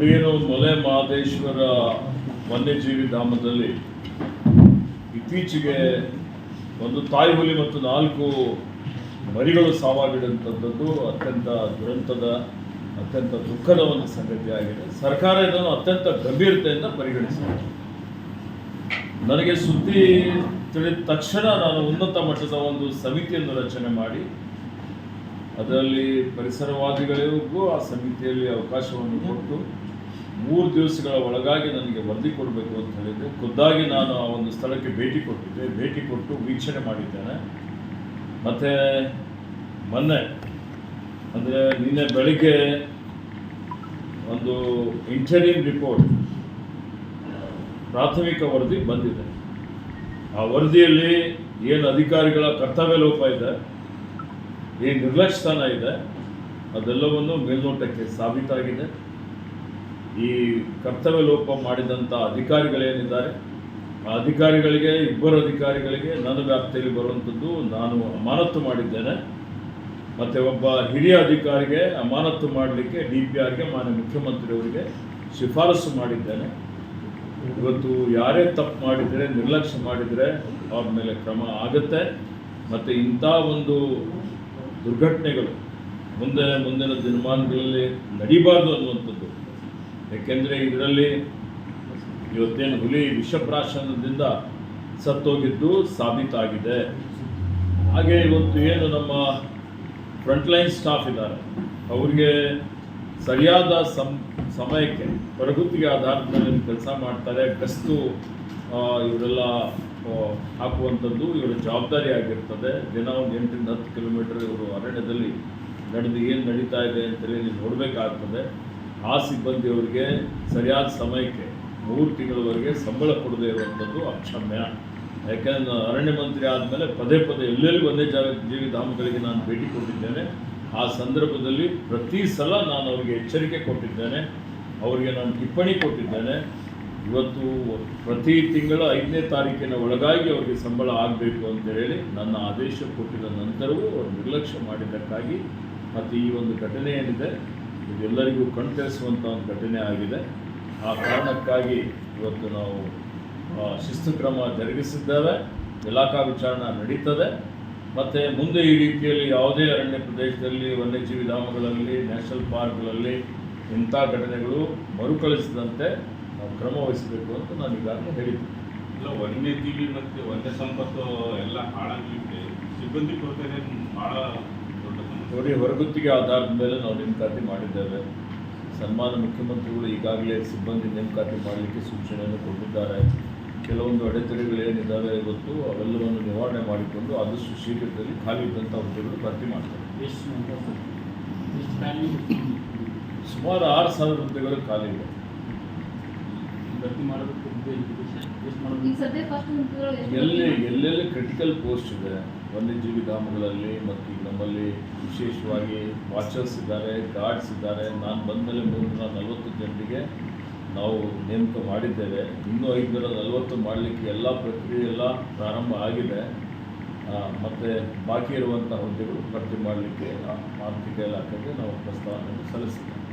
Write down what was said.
ಹುಡಿಯೇನು ಮಲೆ ಮಹದೇಶ್ವರ ವನ್ಯಜೀವಿ ಧಾಮದಲ್ಲಿ ಇತ್ತೀಚೆಗೆ ಒಂದು ತಾಯಿ ಹುಲಿ ಮತ್ತು ನಾಲ್ಕು ಮರಿಗಳು ಸಾವಾಗಿದಂಥದ್ದು ಅತ್ಯಂತ ದುರಂತದ, ಅತ್ಯಂತ ದುಃಖದ ಒಂದು ಸಂಗತಿಯಾಗಿದೆ ಸರ್ಕಾರ ಇದನ್ನು ಅತ್ಯಂತ ಗಂಭೀರತೆಯಿಂದ ಪರಿಗಣಿಸಿದೆ. ನನಗೆ ಸುದ್ದಿ ತಿಳಿದ ತಕ್ಷಣ ನಾನು ಉನ್ನತ ಮಟ್ಟದ ಒಂದು ಸಮಿತಿಯನ್ನು ರಚನೆ ಮಾಡಿ ಅದರಲ್ಲಿ ಪರಿಸರವಾದಿಗಳಿಗೂ ಆ ಸಮಿತಿಯಲ್ಲಿ ಅವಕಾಶವನ್ನು ಕೊಟ್ಟು ಮೂರು ದಿವಸಗಳ ಒಳಗಾಗಿ ನನಗೆ ವರದಿ ಕೊಡಬೇಕು ಅಂತ ಹೇಳಿದ್ದೆ. ಖುದ್ದಾಗಿ ನಾನು ಆ ಒಂದು ಸ್ಥಳಕ್ಕೆ ಭೇಟಿ ಕೊಟ್ಟಿದ್ದೆ. ಭೇಟಿ ಕೊಟ್ಟು ವೀಕ್ಷಣೆ ಮಾಡಿದ್ದೇನೆ. ಮತ್ತು ಮೊನ್ನೆ ಅಂದರೆ ನಿನ್ನೆ ಬೆಳಿಗ್ಗೆ ಒಂದು ಇಂಟರಿಮ್ ರಿಪೋರ್ಟ್ ಪ್ರಾಥಮಿಕ ವರದಿ ಬಂದಿದೆ. ಆ ವರದಿಯಲ್ಲಿ ಏನು ಅಧಿಕಾರಿಗಳ ಕರ್ತವ್ಯ ಲೋಪ ಇದೆ ಏನು ನಿರ್ಲಕ್ಷ್ಯತನ ಇದೆ. ಅದೆಲ್ಲವನ್ನು ಮೇಲ್ನೋಟಕ್ಕೆ ಸಾಬೀತಾಗಿದೆ. ಈ ಕರ್ತವ್ಯ ಲೋಪ ಮಾಡಿದಂಥ ಅಧಿಕಾರಿಗಳೇನಿದ್ದಾರೆ ಆ ಅಧಿಕಾರಿಗಳಿಗೆ, ಇಬ್ಬರು ಅಧಿಕಾರಿಗಳಿಗೆ ನನ್ನ ವ್ಯಾಪ್ತಿಯಲ್ಲಿ ಬರುವಂಥದ್ದು ನಾನು ಅಮಾನತ್ತು ಮಾಡಿದ್ದೇನೆ. ಮತ್ತು ಒಬ್ಬ ಹಿರಿಯ ಅಧಿಕಾರಿಗೆ ಅಮಾನತ್ತು ಮಾಡಲಿಕ್ಕೆ ಡಿ ಪಿ ಆರ್ಗೆ ಮಾನ್ಯ ಮುಖ್ಯಮಂತ್ರಿಯವರಿಗೆ ಶಿಫಾರಸು ಮಾಡಿದ್ದೇನೆ. ಇವತ್ತು ಯಾರೇ ತಪ್ಪು ಮಾಡಿದರೆ, ನಿರ್ಲಕ್ಷ್ಯ ಮಾಡಿದರೆ, ಅವ್ರ ಮೇಲೆ ಕ್ರಮ ಆಗುತ್ತೆ. ಮತ್ತು ಇಂಥ ಒಂದು ದುರ್ಘಟನೆಗಳು ಮುಂದೆ ಮುಂದಿನ ದಿನಮಾನಗಳಲ್ಲಿ ನಡಿಬಾರ್ದು ಅನ್ನುವಂಥದ್ದು. ಏಕೆಂದರೆ ಇದರಲ್ಲಿ ಇವತ್ತೇನು ಹುಲಿ ವಿಷಪ್ರಾಶನದಿಂದ ಸತ್ತೋಗಿದ್ದು ಸಾಬೀತಾಗಿದೆ. ಹಾಗೆ ಇವತ್ತು ಏನು ನಮ್ಮ ಫ್ರಂಟ್ಲೈನ್ ಸ್ಟಾಫ್ ಇದ್ದಾರೆ. ಅವ್ರಿಗೆ ಸರಿಯಾದ ಸಮ್, ಸಮಯಕ್ಕೆ ಪ್ರಕೃತಿಗೆ ಆಧಾರದ ಮೇಲೆ ಕೆಲಸ ಮಾಡ್ತಾರೆ. ಗಸ್ತು ಇವರೆಲ್ಲ ಹಾಕುವಂಥದ್ದು ಇವರ ಜವಾಬ್ದಾರಿ ಆಗಿರ್ತದೆ. ದಿನ ಒಂದು ಎಂಟರಿಂದ ಹತ್ತು ಕಿಲೋಮೀಟರ್ ಇವರು ಅರಣ್ಯದಲ್ಲಿ ನಡೆದು ಏನು ನಡೀತಾ ಇದೆ ಅಂತೇಳಿ ನೀವು ನೋಡಬೇಕಾಗ್ತದೆ. ಆ ಸಿಬ್ಬಂದಿಯವರಿಗೆ ಸರಿಯಾದ ಸಮಯಕ್ಕೆ ಮೂರು ತಿಂಗಳವರೆಗೆ ಸಂಬಳ ಕೊಡದೇ ಇರುವಂಥದ್ದು ಅಕ್ಷಮ್ಯ. ಯಾಕೆಂದ್ರೆ ಅರಣ್ಯ ಮಂತ್ರಿ ಆದಮೇಲೆ ಪದೇ ಪದೇ ಎಲ್ಲೆಲ್ಲಿ ವನ್ಯಜೀವಿ ಜೀವಿ ಧಾಮಗಳಿಗೆ ನಾನು ಭೇಟಿ ಕೊಟ್ಟಿದ್ದೇನೆ, ಆ ಸಂದರ್ಭದಲ್ಲಿ ಪ್ರತಿ ಸಲ ನಾನು ಅವರಿಗೆ ಎಚ್ಚರಿಕೆ ಕೊಟ್ಟಿದ್ದೇನೆ. ಅವರಿಗೆ ನಾನು ಟಿಪ್ಪಣಿ ಕೊಟ್ಟಿದ್ದೇನೆ. ಇವತ್ತು ಪ್ರತಿ ತಿಂಗಳ ಐದನೇ ತಾರೀಕಿನ ಒಳಗಾಗಿ ಅವರಿಗೆ ಸಂಬಳ ಆಗಬೇಕು ಅಂತ ಹೇಳಿ ನನ್ನ ಆದೇಶ ಕೊಟ್ಟಿದ ನಂತರವೂ ಅವರು ನಿರ್ಲಕ್ಷ್ಯ ಮಾಡಿದ್ದಕ್ಕಾಗಿ ಮತ್ತು ಈ ಒಂದು ಘಟನೆ ಏನಿದೆ, ಇದೆಲ್ಲರಿಗೂ ಕಣ್ತರಿಸುವಂಥ ಒಂದು ಘಟನೆ ಆಗಿದೆ. ಆ ಕಾರಣಕ್ಕಾಗಿ ಇವತ್ತು ನಾವು ಶಿಸ್ತು ಕ್ರಮ ಜರುಗಿಸಿದ್ದೇವೆ. ಇಲಾಖಾ ವಿಚಾರಣೆ ನಡೀತದೆ. ಮತ್ತು ಮುಂದೆ ಈ ರೀತಿಯಲ್ಲಿ ಯಾವುದೇ ಅರಣ್ಯ ಪ್ರದೇಶದಲ್ಲಿ, ವನ್ಯಜೀವಿ ಧಾಮಗಳಲ್ಲಿ, ನ್ಯಾಷನಲ್ ಪಾರ್ಕ್ಗಳಲ್ಲಿ ಇಂಥ ಘಟನೆಗಳು ಮರುಕಳಿಸದಂತೆ ನಾವು ಕ್ರಮ ವಹಿಸಬೇಕು ಅಂತ ನಾನು ಈಗಾಗಲೇ ಹೇಳಿದ್ದೆ. ಇಲ್ಲ ವನ್ಯಜೀವಿ ಮತ್ತೆ ವನ್ಯ ಸಂಪತ್ತು ಎಲ್ಲ ಹಾಳಾಗಲಿಕ್ಕೆ ಸಿಬ್ಬಂದಿ ಕೊರತೆ ಬಹಳ ದೊಡ್ಡ ಸಮಸ್ಯೆ. ನೋಡಿ ಹೊರಗುತ್ತಿಗೆ ಆಧಾರದ ಮೇಲೆ ನಾವು ನೇಮಕಾತಿ ಮಾಡಿದ್ದೇವೆ. ಸನ್ಮಾನ ಮುಖ್ಯಮಂತ್ರಿಗಳು ಈಗಾಗಲೇ ಸಿಬ್ಬಂದಿ ನೇಮಕಾತಿ ಮಾಡಲಿಕ್ಕೆ ಸೂಚನೆಯನ್ನು ಕೊಟ್ಟಿದ್ದಾರೆ. ಕೆಲವೊಂದು ಅಡೆತಡೆಗಳೇನಿದ್ದಾವೆ ಇವತ್ತು ಅವೆಲ್ಲವನ್ನು ನಿವಾರಣೆ ಮಾಡಿಕೊಂಡು ಆದಷ್ಟು ಶೀಘ್ರದಲ್ಲಿ ಖಾಲಿ ಇದ್ದಂಥ ಹುದ್ದೆಗಳು ಭರ್ತಿ ಮಾಡ್ತಾರೆ ಸುಮಾರು ಆರು ಸಾವಿರ ಹುದ್ದೆಗಳು ಖಾಲಿ ಇದೆ ಭರ್ತಿ ಮಾಡಬೇಕು ಈಗ ಸದ್ಯ ಫಸ್ಟ್ ಎಲ್ಲಿ ಎಲ್ಲೆಲ್ಲಿ ಕ್ರಿಟಿಕಲ್ ಪೋಸ್ಟ್ ಇದೆ? ವನ್ಯಜೀವಿ ಧಾಮಗಳಲ್ಲಿ ಮತ್ತು ಈಗ ನಮ್ಮಲ್ಲಿ ವಿಶೇಷವಾಗಿ ವಾಚರ್ಸ್ ಇದ್ದಾರೆ ಗಾರ್ಡ್ಸ್ ಇದ್ದಾರೆ. ನಾನು ಬಂದ ಮೇಲೆ ಮೂರ್ನೂರ ನಲವತ್ತು ಜನರಿಗೆ ನಾವು ನೇಮಕ ಮಾಡಿದ್ದೇವೆ. ಇನ್ನೂ ಐದುನೂರ ನಲವತ್ತು ಮಾಡಲಿಕ್ಕೆ ಎಲ್ಲ ಪ್ರಕ್ರಿಯೆ ಎಲ್ಲ ಪ್ರಾರಂಭ ಆಗಿದೆ. ಮತ್ತು ಬಾಕಿ ಇರುವಂಥ ಹುದ್ದೆಗಳು ಭರ್ತಿ ಮಾಡಲಿಕ್ಕೆ ಆರ್ಥಿಕ ಇಲಾಖೆಗೆ ನಾವು ಪ್ರಸ್ತಾವನೆಯನ್ನು ಸಲ್ಲಿಸಿದ್ದೇವೆ